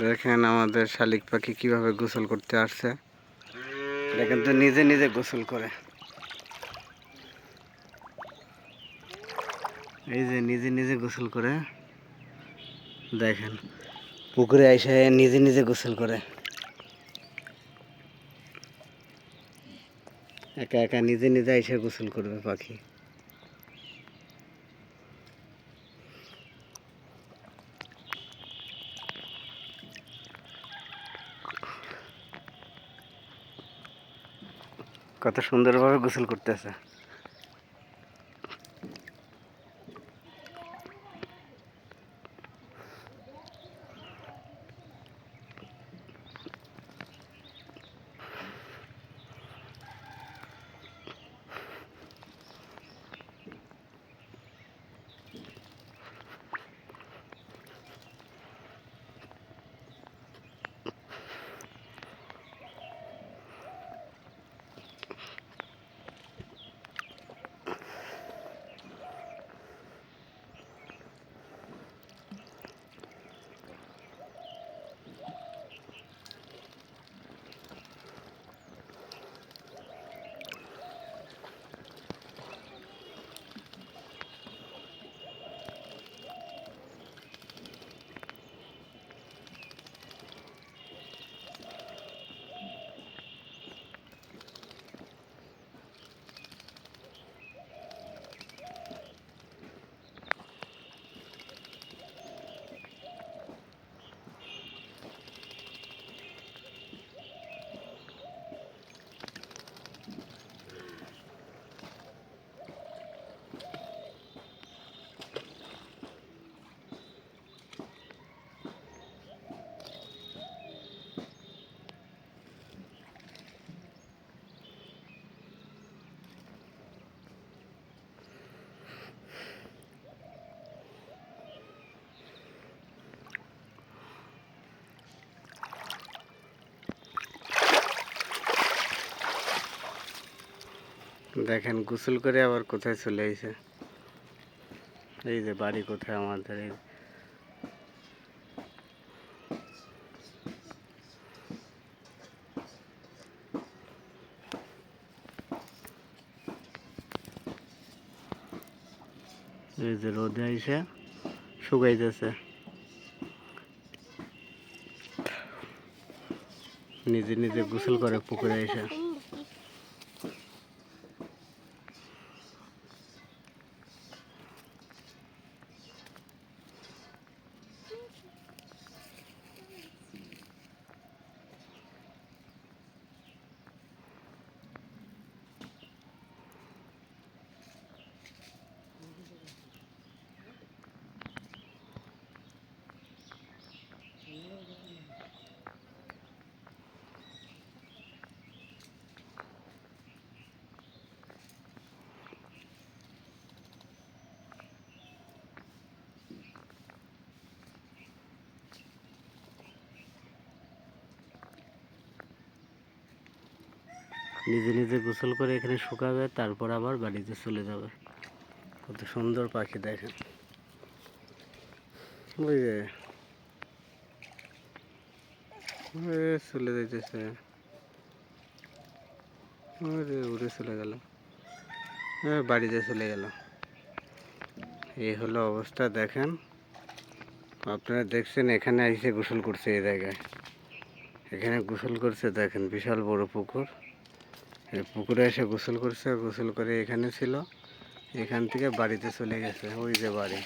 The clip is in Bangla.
দেখেন আমাদের শালিক পাখি কীভাবে গোসল করতে আসছে। দেখেন তো নিজে নিজে গোসল করে। এই যে নিজে নিজে গোসল করে। দেখেন, পুকুরে এসে নিজে নিজে গোসল করে। একা একা নিজে নিজে এসে গোসল করবে পাখি। কত সুন্দরভাবে গোসল করতেছে। দেখেন, গোসল করে আবার কোথায় চলে এসে এই যে বাড়ি কোথায় আমাদের এই? এই যে রোদে এসে শুকাইতেছে। নিজে নিজে গোসল করে পুকুরে এসে নিজে নিজে গোসল করে এখানে শুকাবে, তারপর আবার বাড়িতে চলে যাবে। কত সুন্দর পাখি, দেখেন। ওই যে। চলে যাইতেছে। যে উড়ে চলে গেল। বাড়িতে চলে গেল। এই হলো অবস্থা, দেখেন। আপনারা দেখছেন, এখানে এসে গোসল করছে এই জায়গায়। এখানে গোসল করছে, দেখেন, বিশাল বড় পুকুর। পুকুরে এসে গোসল করছে, গোসল করে এখানে ছিল, এখান থেকে বাড়িতে চলে গেছে, ওই যে বাড়ি।